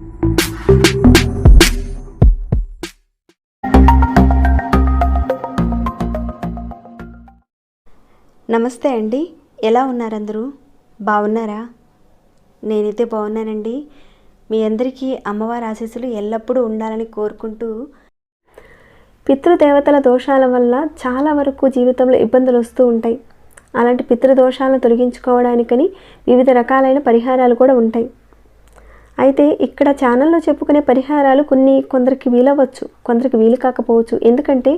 నమస్తే అండి. ఎలా ఉన్నారందరూ? బాగున్నారా? నేనైతే బాగున్నానండి. మీ అందరికీ అమ్మవారి ఆశీస్సులు ఎల్లప్పుడూ ఉండాలని కోరుకుంటూ పితృదేవతల దోషాల వల్ల చాలా వరకు జీవితంలో ఇబ్బందులు వస్తూ ఉంటాయి. అలాంటి పితృదోషాలను తొలగించుకోవడానికని వివిధ రకాలైన పరిహారాలు కూడా ఉంటాయి. అయితే ఇక్కడ ఛానల్లో చెప్పుకునే పరిహారాలు కొన్ని కొందరికి వీలవచ్చు కొందరికి వీలు కాకపోవచ్చు. ఎందుకంటే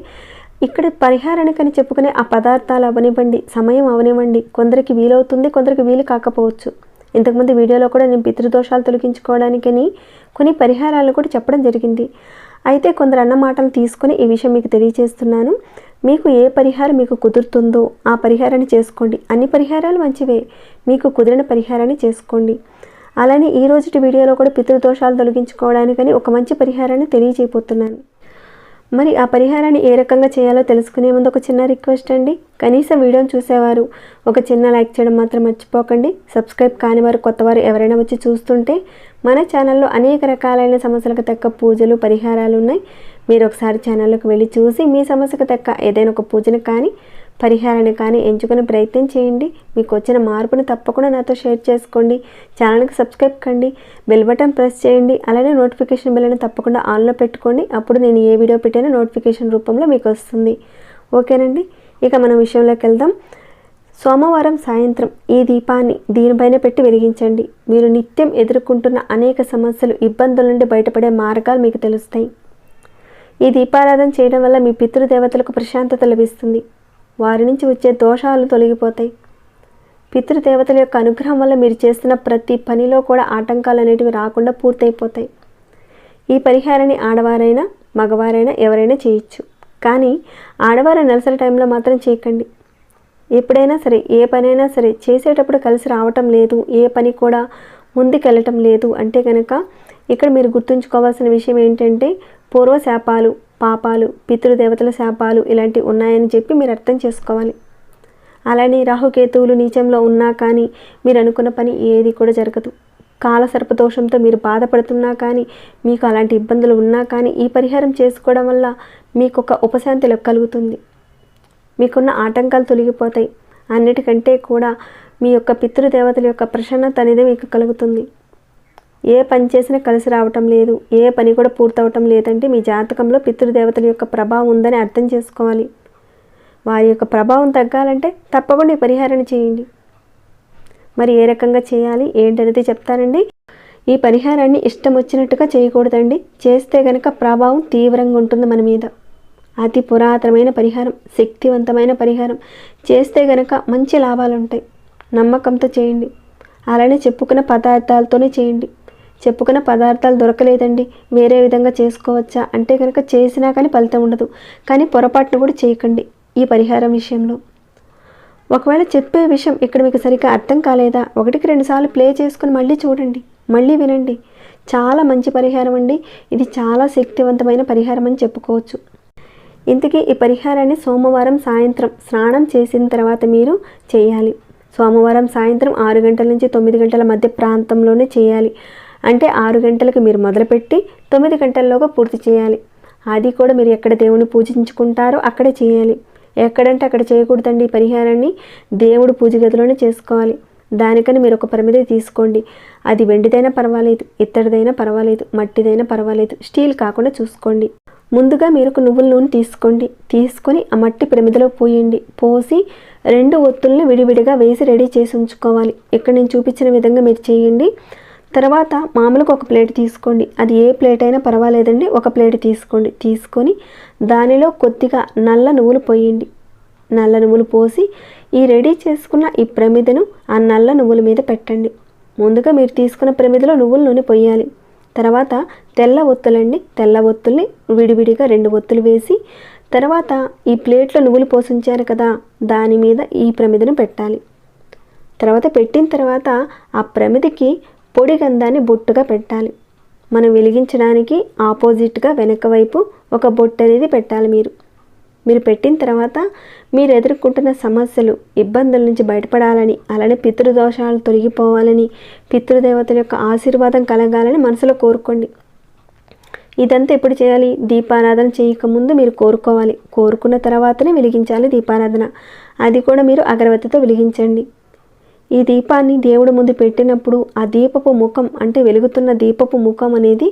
ఇక్కడ పరిహారానికని చెప్పుకునే ఆ పదార్థాలు అవనివ్వండి సమయం అవనివ్వండి కొందరికి వీలవుతుంది కొందరికి వీలు కాకపోవచ్చు. ఇంతకుముందు వీడియోలో కూడా నేను పితృదోషాలు తొలగించుకోవడానికని కొన్ని పరిహారాలు కూడా చెప్పడం జరిగింది. అయితే కొందరు అన్న మాటలు తీసుకొని ఈ విషయం మీకు తెలియజేస్తున్నాను మీకు ఏ పరిహారం మీకు కుదురుతుందో ఆ పరిహారాన్ని చేసుకోండి. అన్ని పరిహారాలు మంచివే. మీకు కుదిరిన పరిహారాన్ని చేసుకోండి. అలానే ఈ రోజుటి వీడియోలో కూడా పితృదోషాలు తొలగించుకోవడానికని ఒక మంచి పరిహారాన్ని తెలియజేయబోతున్నాను. మరి ఆ పరిహారాన్ని ఏ రకంగా చేయాలో తెలుసుకునే ముందు ఒక చిన్న రిక్వెస్ట్ అండి. కనీసం వీడియోని చూసేవారు ఒక చిన్న లైక్ చేయడం మాత్రం మర్చిపోకండి. సబ్స్క్రైబ్ కాని వారు కొత్తవారు ఎవరైనా వచ్చి చూస్తుంటే మన ఛానల్లో అనేక రకాలైన సమస్యలకు తక్క పూజలు పరిహారాలు ఉన్నాయి. మీరు ఒకసారి ఛానల్లోకి వెళ్ళి చూసి మీ సమస్యకు తక్క ఏదైనా ఒక పూజను కానీ పరిహారాన్ని కానీ ఎంచుకునే ప్రయత్నం చేయండి. మీకు వచ్చిన మార్పును తప్పకుండా నాతో షేర్ చేసుకోండి. ఛానల్కి సబ్స్క్రైబ్ కండి. బెల్ బటన్ ప్రెస్ చేయండి. అలానే నోటిఫికేషన్ బెల్ని తప్పకుండా ఆన్లో పెట్టుకోండి. అప్పుడు నేను ఏ వీడియో పెట్టినా నోటిఫికేషన్ రూపంలో మీకు వస్తుంది ఓకేనండి? ఇక మనం విషయంలోకి వెళ్దాం. సోమవారం సాయంత్రం ఈ దీపాన్ని దీనిపైన పెట్టి వెలిగించండి. మీరు నిత్యం ఎదుర్కొంటున్న అనేక సమస్యలు ఇబ్బందుల నుండి బయటపడే మార్గాలు మీకు తెలుస్తాయి. ఈ దీపారాధన చేయడం వల్ల మీ పితృదేవతలకు ప్రశాంతత లభిస్తుంది. వారి నుంచి వచ్చే దోషాలు తొలగిపోతాయి. పితృదేవతల యొక్క అనుగ్రహం వల్ల మీరు చేస్తున్న ప్రతి పనిలో కూడా ఆటంకాలు అనేటివి రాకుండా పూర్తయిపోతాయి. ఈ పరిహారాన్ని ఆడవారైనా మగవారైనా ఎవరైనా చేయొచ్చు. కానీ ఆడవారు నెలసరి టైంలో మాత్రం చేయకండి. ఎప్పుడైనా సరే ఏ పనైనా సరే చేసేటప్పుడు కలిసి రావటం లేదు ఏ పని కూడా ముందుకెళ్ళటం లేదు అంటే కనుక ఇక్కడ మీరు గుర్తుంచుకోవాల్సిన విషయం ఏంటంటే పూర్వ శాపాలు పాపాలు పితృదేవతల శాపాలు ఇలాంటివి ఉన్నాయని చెప్పి మీరు అర్థం చేసుకోవాలి. అలానే రాహుకేతువులు నీచంలో ఉన్నా కానీ మీరు అనుకున్న పని ఏది కూడా జరగదు. కాల సర్పదోషంతో మీరు బాధపడుతున్నా కానీ మీకు అలాంటి ఇబ్బందులు ఉన్నా కానీ ఈ పరిహారం చేసుకోవడం వల్ల మీకు ఒక ఉపశాంతి కలుగుతుంది. మీకున్న ఆటంకాలు తొలగిపోతాయి. అన్నిటికంటే కూడా మీ యొక్క పితృదేవతల యొక్క ప్రసన్నత అనేది మీకు కలుగుతుంది. ఏ పని చేసినా కలిసి రావటం లేదు. ఏ పని కూడా పూర్తవటం లేదంటే మీ జాతకంలో పితృదేవతల యొక్క ప్రభావం ఉందని అర్థం చేసుకోవాలి. వారి యొక్క ప్రభావం తగ్గాలంటే తప్పకుండా ఈ పరిహారాన్ని చేయండి. మరి ఏ రకంగా చేయాలి? ఏంటనేది చెప్తానండి. ఈ పరిహారాన్ని ఇష్టం వచ్చినట్టుగా చేయకూడదండి. చేస్తే గనక ప్రభావం తీవ్రంగా ఉంటుంది మన మీద. అతి పురాతనమైన పరిహారం శక్తివంతమైన పరిహారం. చేస్తే గనక మంచి లాభాలు ఉంటాయి నమ్మకంతో చేయండి. అలానే చెప్పుకున్న పదార్థాలతోనే చేయండి. చెప్పుకున్న పదార్థాలు దొరకలేదండి. వేరే విధంగా చేసుకోవచ్చా? అంటే కనుక చేసినా కానీ ఫలితం ఉండదు. కానీ పొరపాటును కూడా చేయకండి ఈ పరిహారం విషయంలో. ఒకవేళ చెప్పే విషయం ఇక్కడ మీకు సరిగ్గా అర్థం కాలేదా? ఒకటికి రెండుసార్లు ప్లే చేసుకుని మళ్ళీ చూడండి. మళ్ళీ వినండి. చాలా మంచి పరిహారం అండి. ఇది చాలా శక్తివంతమైన పరిహారం అని చెప్పుకోవచ్చు. ఇంతకీ ఈ పరిహారాన్ని సోమవారం సాయంత్రం స్నానం చేసిన తర్వాత మీరు చేయాలి. సోమవారం సాయంత్రం ఆరు గంటల నుంచి తొమ్మిది గంటల మధ్య ప్రాంతంలోనే చేయాలి. అంటే ఆరు గంటలకు మీరు మొదలుపెట్టి తొమ్మిది గంటల్లోగా పూర్తి చేయాలి. అది కూడా మీరు ఎక్కడ దేవుని పూజించుకుంటారో అక్కడే చేయాలి. ఎక్కడంటే అక్కడ చేయకూడదండి ఈ పరిహారాన్ని. దేవుడు పూజ గదిలోనే చేసుకోవాలి. దానికని మీరు ఒక పరిమితి తీసుకోండి. అది వెండిదైనా పర్వాలేదు ఇత్తడిదైనా పర్వాలేదు మట్టిదైనా పర్వాలేదు స్టీల్ కాకుండా చూసుకోండి. ముందుగా మీరు ఒక నువ్వుల నూనె తీసుకోండి. తీసుకొని ఆ మట్టి ప్రమిదలో పోయండి. పోసి రెండు ఒత్తుల్ని విడివిడిగా వేసి రెడీ చేసి ఉంచుకోవాలి. ఇక్కడ నేను చూపించిన విధంగా మీరు చేయండి. తర్వాత మామూలుగా ఒక ప్లేట్ తీసుకోండి. అది ఏ ప్లేట్ అయినా పర్వాలేదండి. ఒక ప్లేట్ తీసుకోండి. తీసుకొని దానిలో కొద్దిగా నల్ల నువ్వులు పోయండి. నల్ల నువ్వులు పోసి ఈ రెడీ చేసుకున్న ఈ ప్రమిదను ఆ నల్ల నువ్వుల మీద పెట్టండి. ముందుగా మీరు తీసుకున్న ప్రమిదలో నువ్వుల నూనె పొయ్యాలి తర్వాత తెల్ల ఒత్తులండి. తెల్ల ఒత్తుల్ని విడివిడిగా రెండు ఒత్తులు వేసి తర్వాత ఈ ప్లేట్లో నువ్వులు పోసించారు కదా దాని మీద ఈ ప్రమిదను పెట్టాలి. తర్వాత పెట్టిన తర్వాత ఆ ప్రమిదికి పొడి గంధాన్ని బొట్టుగా పెట్టాలి. మనం వెలిగించడానికి ఆపోజిట్గా వెనక వైపు ఒక బొట్టు అనేది పెట్టాలి మీరు. మీరు పెట్టిన తర్వాత మీరు ఎదుర్కొంటున్న సమస్యలు ఇబ్బందుల నుంచి బయటపడాలని అలానే పితృదోషాలు తొలగిపోవాలని పితృదేవతల యొక్క ఆశీర్వాదం కలగాలని మనసులో కోరుకోండి. ఇదంతా ఎప్పుడు చేయాలి? దీపారాధన చేయకముందు మీరు కోరుకోవాలి. కోరుకున్న తర్వాతనే వెలిగించాలి దీపారాధన. అది కూడా మీరు అగరవత్తితో వెలిగించండి. ఈ దీపాన్ని దేవుడి ముందు పెట్టినప్పుడు ఆ దీపపు ముఖం అంటే వెలుగుతున్న దీపపు ముఖం అనేది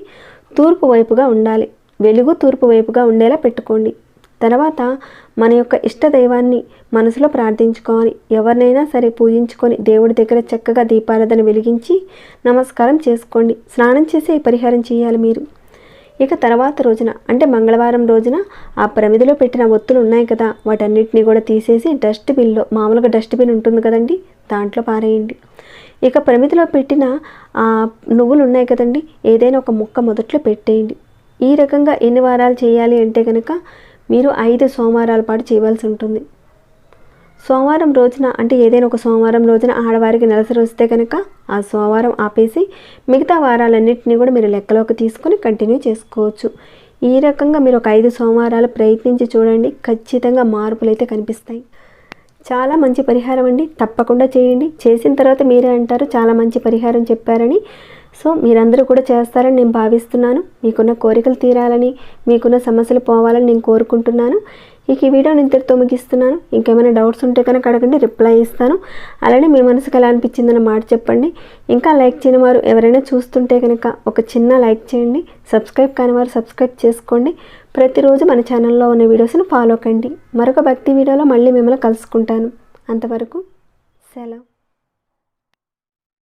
తూర్పు వైపుగా ఉండాలి. వెలుగు తూర్పు వైపుగా ఉండేలా పెట్టుకోండి. తర్వాత మన యొక్క ఇష్ట దైవాన్ని మనసులో ప్రార్థించుకోవాలి. ఎవరినైనా సరే పూజించుకొని దేవుడి దగ్గర చక్కగా దీపారాధన వెలిగించి నమస్కారం చేసుకోండి. స్నానం చేసి పరిహారం చేయాలి మీరు. ఇక తర్వాత రోజున అంటే మంగళవారం రోజున ఆ ప్రమిదిలో పెట్టిన ఒత్తులు ఉన్నాయి కదా వాటన్నిటిని కూడా తీసేసి డస్ట్బిన్లో మామూలుగా డస్ట్బిన్ ఉంటుంది కదండి దాంట్లో పారేయండి. ఇక ప్రమిదిలో పెట్టిన ఆ నువ్వులు ఉన్నాయి కదండి ఏదైనా ఒక ముక్క మొదట్లో పెట్టేయండి. ఈ రకంగా ఎన్ని వారాలు చేయాలి అంటే కనుక మీరు ఐదు సోమవారాల పాటు చేయవలసి ఉంటుంది. సోమవారం రోజున అంటే ఏదైనా ఒక సోమవారం రోజున ఆడవారికి నెలసరి వస్తే కనుక ఆ సోమవారం ఆపేసి మిగతా వారాలన్నింటినీ కూడా మీరు లెక్కలోకి తీసుకొని కంటిన్యూ చేసుకోవచ్చు. ఈ రకంగా మీరు ఒక ఐదు సోమవారాలు ప్రయత్నించి చూడండి. ఖచ్చితంగా మార్పులు అయితే కనిపిస్తాయి. చాలా మంచి పరిహారం అండి. తప్పకుండా చేయండి. చేసిన తర్వాత మీరే అంటారు. చాలా మంచి పరిహారం చెప్పారని. సో మీరందరూ కూడా చేస్తారని నేను భావిస్తున్నాను. మీకున్న కోరికలు తీరాలని మీకున్న సమస్యలు పోవాలని నేను కోరుకుంటున్నాను. ఇక ఈ వీడియో నేను ఇంతటితో ముగిస్తున్నాను. ఇంకేమైనా డౌట్స్ ఉంటే కనుక అడగండి రిప్లై ఇస్తాను. అలానే మీ మనసుకు ఎలా అనిపించిందన్న మాట చెప్పండి. ఇంకా లైక్ చేయని వారు ఎవరైనా చూస్తుంటే కనుక ఒక చిన్న లైక్ చేయండి. సబ్స్క్రైబ్ కాని వారు సబ్స్క్రైబ్ చేసుకోండి. ప్రతిరోజు మన ఛానల్లో ఉన్న వీడియోస్ని ఫాలో కండి. మరొక భక్తి వీడియోలో మళ్ళీ మిమ్మల్ని కలుసుకుంటాను. అంతవరకు సెలవు.